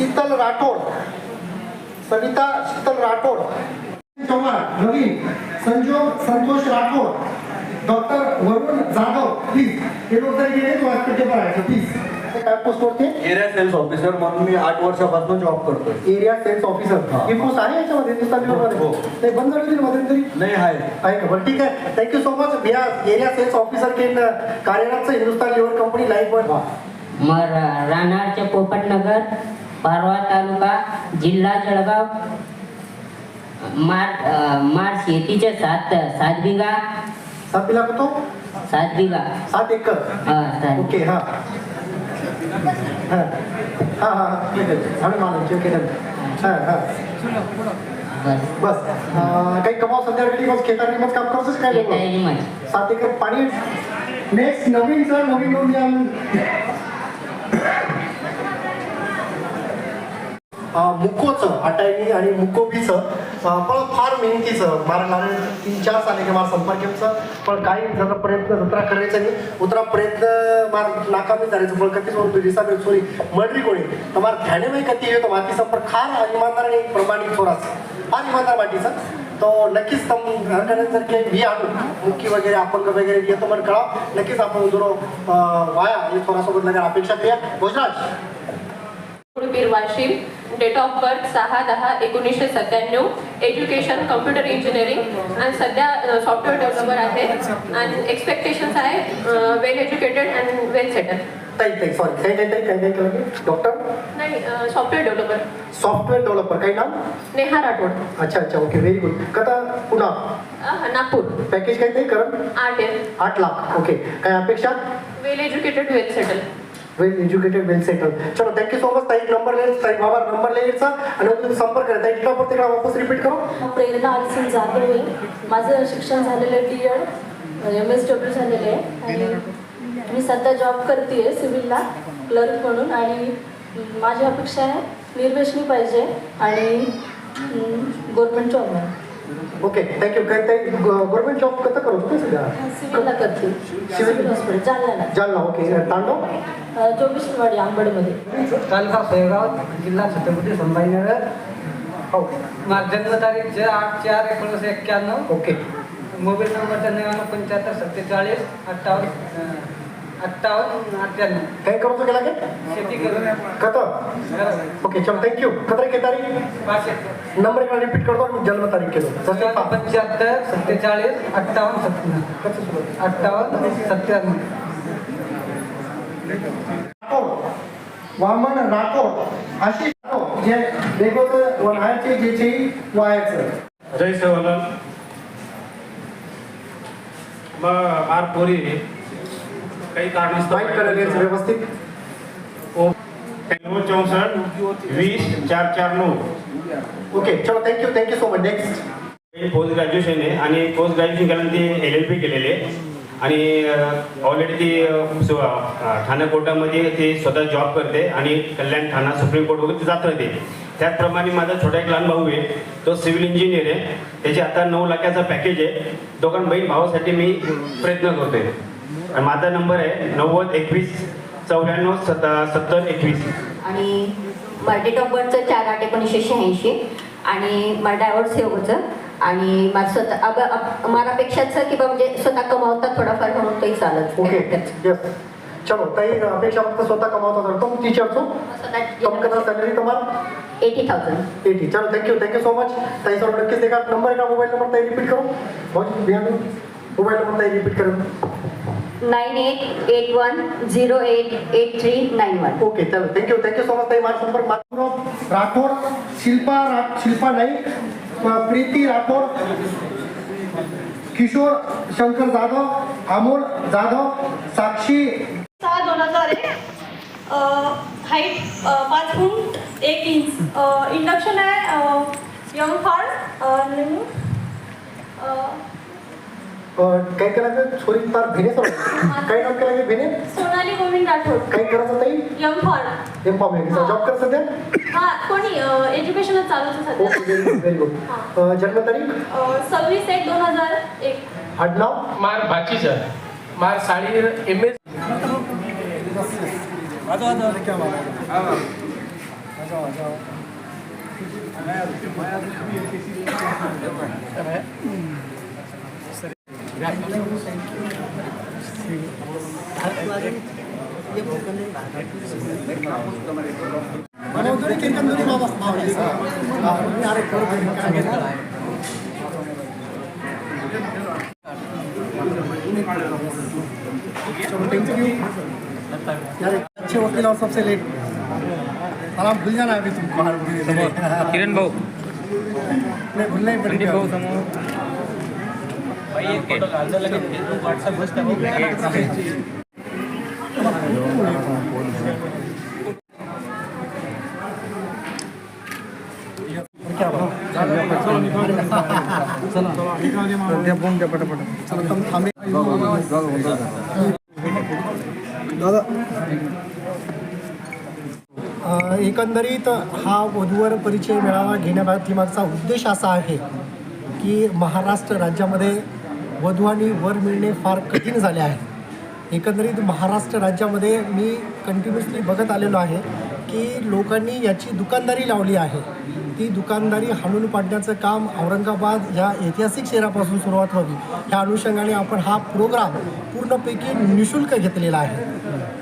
Sheetal Rathod. Savita Sheetal Rathod. Chavan Naveen Sanjog Santosh Rathod. Doctor Varun Jadhav please हे लोक जरी गेले तो हॉस्पिटल प्लीज काय पोस्ट वरती? एरिया सेल्स ऑफिसर म्हणून मी आठ वर्षापासून जॉब करतोय. एरिया सेल्स ऑफिसर हा. ही पोस्ट आहे याच्यामध्ये हो. नाही आहे. आहे का? बरं ठीक आहे. थँक्यू सो मच भैया एरिया सेल्स ऑफिसर के कार्यरत हिंदुस्तान लिव्हर कंपनी लाईफ वन मर राहणारचे पोपटनगर पारवा तालुका जिल्हा जळगाव. मार अं, मार शेतीचे सात सात बिघा. सात तो सात बिघा. सात एकर? हा सात. ओके हा. हा. हा हा हा. ओके हा हा. बस. काही कमाव संध्याकाळी मग खेळताना मग काम करतोच काय येता लोकं? येईल मग सात एकर पाणी. नेक्स्ट नवीन सर नवीन मुकोचं अटायनी आणि मुकोबीचं पण फार मेहनतीचं. मारणार तीन चार साले के मार संपर्कचं. पण काही जरा प्रयत्न जत्रा करायचा नाही. उतरा प्रयत्न मार नाकामी करायचं पण कधीच म्हणतो दिसा सोरी. मडरी कोणी तर मार ध्यानेमय कधी येतो माती संपर्क फार इमानदार आणि प्रमाणित थोडासा फार इमानदार मातीचा. तो नक्कीच जर काही बी आणू. मुक्की वगैरे अपंग वगैरे येतो म्हणून कळा नक्कीच आपण उजरो वाया. हे थोडासोबत नगर अपेक्षा करूया भोजराज. उडपीर वाशिम डेट ऑफ बर्थ सहा दहा एकोणीसशे सत्त्याण्णव. एज्युकेशन कम्प्युटर इंजिनिअरिंग आणि सध्या सॉफ्टवेअर डेव्हलपर आहे. आणि एक्सपेक्टेशन्स आहे well educated and well settle ताई सॉरी काही काही काही काही काही केलं? डॉक्टर नाही सॉफ्टवेअर डेव्हलपर सॉफ्टवेअर डेव्हलपर काही नाव? नेहा राठोड. अच्छा अच्छा. ओके व्हेरी गुड कथा पुन्हा नागपूर. पॅकेज काही ते? करण? आहे आठ लाख. ओके काय अपेक्षा? Well educated well settle well educated well settle चलो थँक्यू सो मच ताई नंबर ले ताई बाबा नंबर लिहायचा आणि तुम्ही संपर्क करा. ताई तिकडे तिकडे वापस रिपीट करू. प्रेरणा आलसन जाधव आहे. माझं शिक्षण झालेलं आहे D Ed M S W झालेलं आहे. आणि मी सध्या जॉब करते सिव्हिलला क्लर्क म्हणून. आणि माझी अपेक्षा आहे निर्वेशनी पाहिजे. आणि गव्हर्मेंट जॉब आहे. ओके थँक्यू काय ताई गव्हर्नमेंट जॉब कसं करू करते. सिव्हिल हॉस्पिटल जालन्याला. जालना ओके तांडव? अं, जोगेश्वरवाडी आंबडमध्ये. तालुका सोयगाव जिल्हा छत्रपती संभाजीनगर. हो. माझा जन्मतारीख जे आठ चार एकोणीसशे एक्क्याण्णव. ओके मोबाईल नंबर नव्याण्णव पंच्याहत्तर सत्तेचाळीस अठ्ठावन्न अं, अठ्ठावन्न अठ्ठ्याण्णव. काय करू गेला काय शेती करून कत ओके चलो थँक्यू कतर के तारीख? नंबर एक रिपीट करतो आणि जन्म तारीख केलो. जसं पंच्याहत्तर सत्तेचाळीस अठ्ठावन्न सत्त्याण्णव. कसं सुरू? अठ्ठावन्न सत्त्याण्णव. राठोड. वामन राठोड. आशिष राठोड. जे वेगवेगळं वनायचे जे जे वायाचं. जय सेवालाल मग मार पोरी काही करायला व्यवस्थित। नऊ चौसष्ट वीस चार चार नऊ ओके चलो thank you thank you so much next post graduation आहे आणि पोस्ट ग्रॅज्युएशन केल्यानंतर ती एल एल पी केलेली आणि ऑलरेडी ती ठाणे कोर्टामध्ये ती स्वतः जॉब करते आणि कल्याण ठाणा सुप्रीम कोर्ट वगैरे ती जात राहते. त्याचप्रमाणे माझा छोटा एक लहान भाऊ आहे तो सिव्हिल इंजिनियर आहे. त्याची आता नऊ लाखाचा पॅकेज आहे. दोघां बहीण भावासाठी मी प्रयत्न करतोय. आणि माझा नंबर आहे नव्वद एकवीस चौऱ्याण्णव सत्ता सत्तर एकवीस. आणि डेट ऑफ बर्थचं चार आठ एकोणीसशे शहाऐंशी. आणि मला डायव्हर्स हे होतं. आणि माझं स्वतः अब अब- मारापेक्षाच की बा म्हणजे स्वतः कमावता थोडाफार म्हणून काही चालत. ओके नाही. यस चलो ताई अपेक्षा फक्त स्वतः कमावता तर तुम टीचरचो कम कथा सॅलरी तुम्हाला एटी थाउजंड एटी चलो thank you thank you so much ताई सर नक्कीच देखा नंबर का? मोबाईल नंबर ताई रिपीट करो. बहुत मोबाईल नंबर ताई रिपीट करो. Nine eight eight one zero eight eight three nine one. Okay चलो thank you thank you so much ताई माझा संपर्क माझा राठोड शिल्पा रा शिल्पा नाईक प्रीती राठोड किशोर शंकर जाधव अमोल जाधव साक्षी. सहा दोन हजार एक हाईट पाच फूट एक इंच. इंडक्शन आहे यंग फार अ, काय करायचं? छोरी तार भेने सर काय नाम केलं भेने? सोनाली गोविंद राठोड. काय करायचं ताई? यंग फार एम फॉर्म जॉब कर सध्या? हा कोणी? एज्युकेशनच चालूच आहे ओके सध्या व्हेरी गुड व्हेरी गुड जन्मतारीख? अ, सव्वीस एक दोन हजार एक. आडनाव मार बाचीचं मार साडी एम एस मनोदरी एकंदरी बाबा मावली हा, मी अरे खरं काय घेतलं चलो थैंक यू यार अच्छे वकील और सबसे लेट साला भूल जाना अभी हार किरण भाऊ. नहीं भूलना ही पड़ेगा। क्या बात चला तुम थांबे दादा अ, एकंदरीत हा वधूवर परिचय मेळावा घेण्यापाठीमागचा उद्देश असा आहे की महाराष्ट्र राज्यामध्ये वधू आणि वर मिळणे फार कठीण झाले आहे. एकंदरीत महाराष्ट्र राज्यामध्ये मी कंटिन्युअसली बघत आलेलो आहे की लोकांनी याची दुकानदारी लावली आहे. ती दुकानदारी हाणून पाडण्याचं काम औरंगाबाद या ऐतिहासिक शहरापासून सुरुवात व्हावी. ह्या अनुषंगाने आपण हा प्रोग्राम पूर्णपैकी निशुल्क घेतलेला आहे.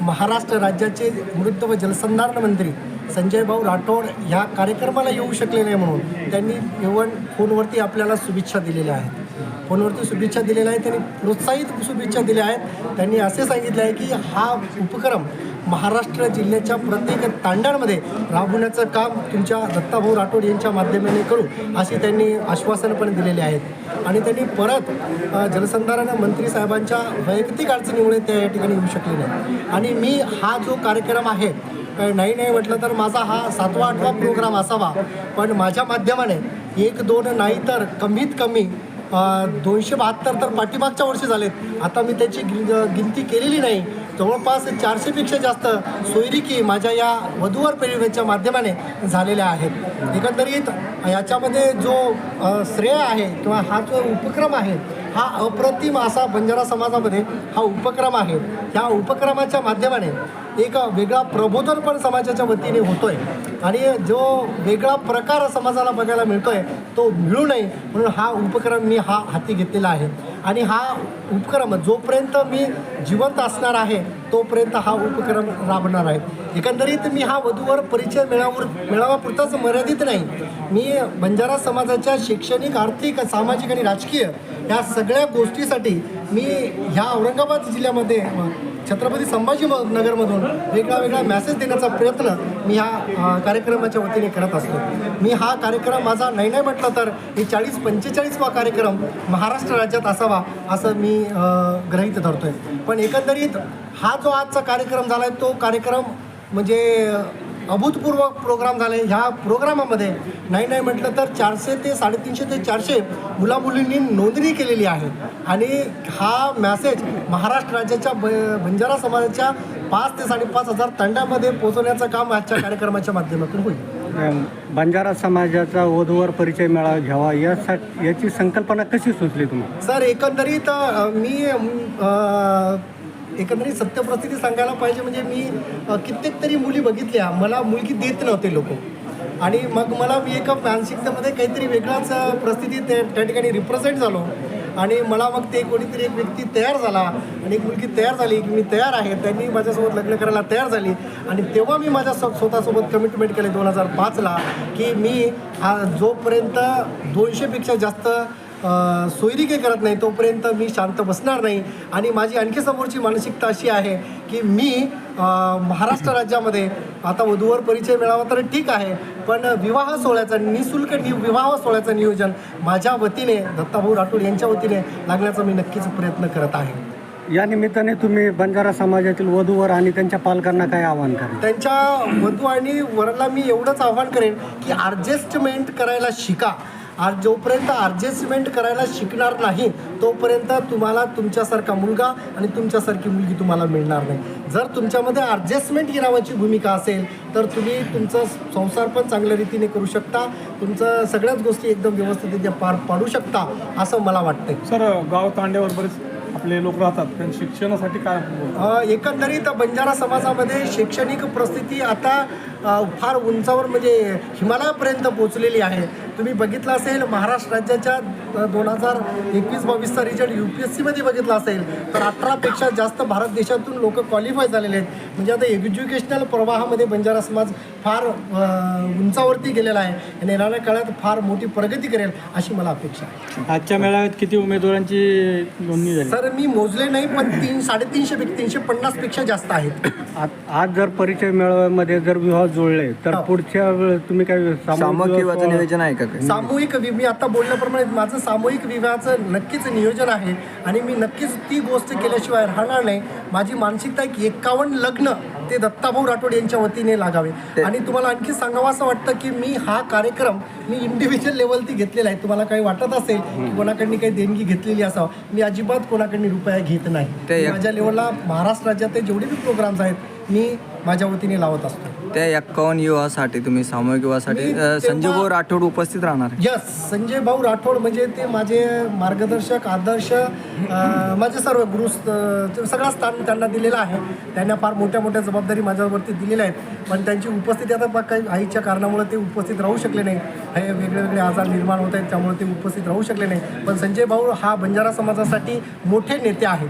महाराष्ट्र राज्याचे वृद्ध व जलसंधारण मंत्री संजय भाऊ राठोड ह्या कार्यक्रमाला येऊ शकले नाही म्हणून त्यांनी येऊन फोनवरती आपल्याला शुभेच्छा दिलेल्या आहेत. फोनवरती शुभेच्छा दिलेल्या आहेत त्यांनी प्रोत्साहित शुभेच्छा दिल्या आहेत. त्यांनी असे सांगितले आहे की हा उपक्रम महाराष्ट्र जिल्ह्याच्या प्रत्येक तांड्यांमध्ये राबवण्याचं काम तुमच्या दत्ताभाऊ राठोड यांच्या माध्यमाने करू असे त्यांनी आश्वासन पण दिलेले आहेत. आणि त्यांनी परत जलसंधारण मंत्री साहेबांच्या वैयक्तिक अडचणीमुळे त्या या ठिकाणी येऊ शकले नाही आणि मी हा जो कार्यक्रम आहे नाही नाही म्हटलं तर माझा हा सातवा आठवा प्रोग्राम असावा. पण माझ्या माध्यमाने एक दोन नाही तर कमीत कमी दोनशे बहात्तर तर पाठीमागच्या वर्षी झालेत. आता मी त्याची गि गिनती केलेली नाही. जवळपास चारशेपेक्षा जास्त सोयरिकी माझ्या या वधूवर पेढीच्या माध्यमाने झालेल्या आहेत. एकंदरीत याच्यामध्ये जो श्रेय आहे किंवा हा जो उपक्रम आहे हा अप्रतिम असा बंजारा समाजामध्ये हा उपक्रम आहे. ह्या उपक्रमाच्या माध्यमाने एक वेगळा प्रबोधन पण समाजाच्या वतीने होतोय. आणि जो वेगळा प्रकार समाजाला बघायला मिळतोय तो मिळू नये म्हणून हा उपक्रम मी हा हाती घेतलेला आहे. आणि हा उपक्रम. जोपर्यंत मी जिवंत असणार आहे तोपर्यंत हा उपक्रम राबणार आहे. एकंदरीत मी हा वधूवर परिचय मेळावर मेळावापुरताच मर्यादित नाही. मी बंजारा समाजाच्या शैक्षणिक आर्थिक सामाजिक आणि राजकीय या सगळ्या गोष्टीसाठी मी ह्या औरंगाबाद जिल्ह्यामध्ये छत्रपती संभाजी नगरमधून वेगळा वेगळा मॅसेज देण्याचा प्रयत्न मी ह्या कार्यक्रमाच्या वतीने करत असतो. मी हा कार्यक्रम माझा नाही नाही म्हटलं तर हे चाळीस पंचेचाळीसवा कार्यक्रम महाराष्ट्र राज्यात असावा असं मी मी ग्रहित धरतो धरतोय. पण एकंदरीत हा जो आजचा कार्यक्रम झाला आहे तो कार्यक्रम म्हणजे अभूतपूर्व प्रोग्राम झाले ह्या प्रोग्रामामध्ये नाही नाही म्हटलं तर चारशे ते साडेतीनशे ते चारशे मुलामुलींनी नोंदणी केलेली आहे. आणि हा मॅसेज महाराष्ट्र राज्याच्या ब बंजारा समाजाच्या पाच ते साडेपाच हजार तंडामध्ये पोहोचवण्याचं काम आजच्या कार्यक्रमाच्या माध्यमातून होईल. बंजारा समाजाचा वधूवर परिचय मेळावा घ्यावा यासाठी याची संकल्पना कशी सुचली तुम्हाला? सर एकंदरीत मी एकंदरीत सत्यप्रस्थिती सांगायला पाहिजे म्हणजे मी कित्येक तरी मुली बघितल्या. मला मुलगी देत नव्हते लोक. आणि मग मला मी एका मानसिकतेमध्ये काहीतरी वेगळाच परिस्थिती त्या त्या ठिकाणी रिप्रेझेंट झालो. आणि मला मग ते कोणीतरी एक व्यक्ती तयार झाला आणि एक मुलगी तयार झाली की मी तयार आहे त्यांनी माझ्यासोबत लग्न करायला तयार झाली. आणि तेव्हा मी माझ्या स्व स्वतःसोबत कमिटमेंट केले दोन हजार पाचला की मी हा जोपर्यंत दोनशेपेक्षा जास्त अ, सोयरिके करत नाही तोपर्यंत मी शांत बसणार नाही. आणि माझी आणखी समोरची मानसिकता अशी आहे की मी महाराष्ट्र राज्यामध्ये आता वधूवर परिचय मिळावा तर ठीक आहे पण विवाह सोहळ्याचं निशुल्क नि विवाह सोहळ्याचं नियोजन माझ्या वतीने दत्ताभाऊ राठोड यांच्या वतीने लागण्याचा मी नक्कीच प्रयत्न करत आहे. या निमित्ताने तुम्ही बंजारा समाजातील वधूवर आणि त्यांच्या पालकांना काय आवाहन कराल? त्यांच्या वधू आणि वराला मी एवढंच आव्हान करेन की ॲडजस्टमेंट करायला शिका. आज जोपर्यंत ॲडजस्टमेंट करायला शिकणार नाही तोपर्यंत तुम्हाला तुमच्यासारखा मुलगा आणि तुमच्यासारखी मुलगी तुम्हाला मिळणार नाही. जर तुमच्यामध्ये ॲडजस्टमेंट ही नावाची भूमिका असेल तर तुम्ही तुमचं संसार पण चांगल्या रीतीने करू शकता. तुमचं सगळ्याच गोष्टी एकदम व्यवस्थितरित्या पार पाडू शकता असं मला वाटतंय. सर गाव तांड्यावर बरेच आपले लोक राहतात. पण शिक्षणासाठी काय एकंदरीत बंजारा समाजामध्ये शैक्षणिक परिस्थिती आता फार उंचावर म्हणजे हिमालयापर्यंत पोहोचलेली आहे. तुम्ही बघितलं असेल महाराष्ट्र राज्याच्या दोन हजार एकवीस बावीसचा रिझल्ट यू पी एस सीमध्ये बघितला असेल तर अठरापेक्षा जास्त भारत देशातून लोक क्वालिफाय झालेले आहेत. म्हणजे आता एज्युकेशनल प्रवाहामध्ये बंजारा समाज फार उंचावरती गेलेला आहे. आणि येणाऱ्या काळात फार मोठी प्रगती करेल अशी मला अपेक्षा आहे. आजच्या मेळाव्यात किती उमेदवारांची नोंदणी झाली? सर मी मोजले नाही पण तीन साडेतीनशे तीनशे पन्नासपेक्षा जास्त आहेत. आज- आज जर परिचय मेळाव्यामध्ये जर विवाह जुळले. तर हो. पुढच्या वेळेस तुम्ही काय सामूहिक विवाहाचं नियोजन आहे का काही? सामूहिक वि- मी आता बोलल्याप्रमाणे माझं सामूहिक विवाहाचं नक्कीच नियोजन आहे आणि मी नक्कीच ती गोष्ट केल्याशिवाय राहणार नाही. माझी मानसिकता की एकावन्न लग्न ते दत्ताभाऊ राठोड यांच्या वतीने लागावे. आणि तुम्हाला आणखी सांगावं असं वाटतं की मी हा कार्यक्रम मी इंडिव्हिज्युअल लेवलती घेतलेला आहे. तुम्हाला काही वाटत असेल की कोणाकडनी काही देणगी घेतलेली असावं मी अजिबात कोणाकडनी रुपया घेत नाही. ते मी एक- माझ्या लेवलला महाराष्ट्र राज्यात जेवढे बी प्रोग्राम्स आहेत मी माझ्या वतीने लावत असतो. त्या एक्कावन्न युवासाठी तुम्ही सामूहिक मी तेव्हा- संजय भाऊ राठोड उपस्थित राहणार आहे. यस संजय भाऊ राठोड म्हणजे ते माझे मार्गदर्शक आदर्श अं, माझे सर्व गुरु अं, सगळं स्थान त्यांना दिलेलं आहे. त्यांना फार मोठ्या मोठ्या जबाबदारी माझ्यावरती दिलेल्या आहेत. पण त्यांची उपस्थिती आता बा- काही आईच्या कारणामुळे ते उपस्थित राहू शकले नाही. हे वेगळे वेगळे आजार निर्माण होत आहेत त्यामुळे ते उपस्थित राहू शकले नाही. पण संजय भाऊ हा बंजारा समाजासाठी मोठे नेते आहेत.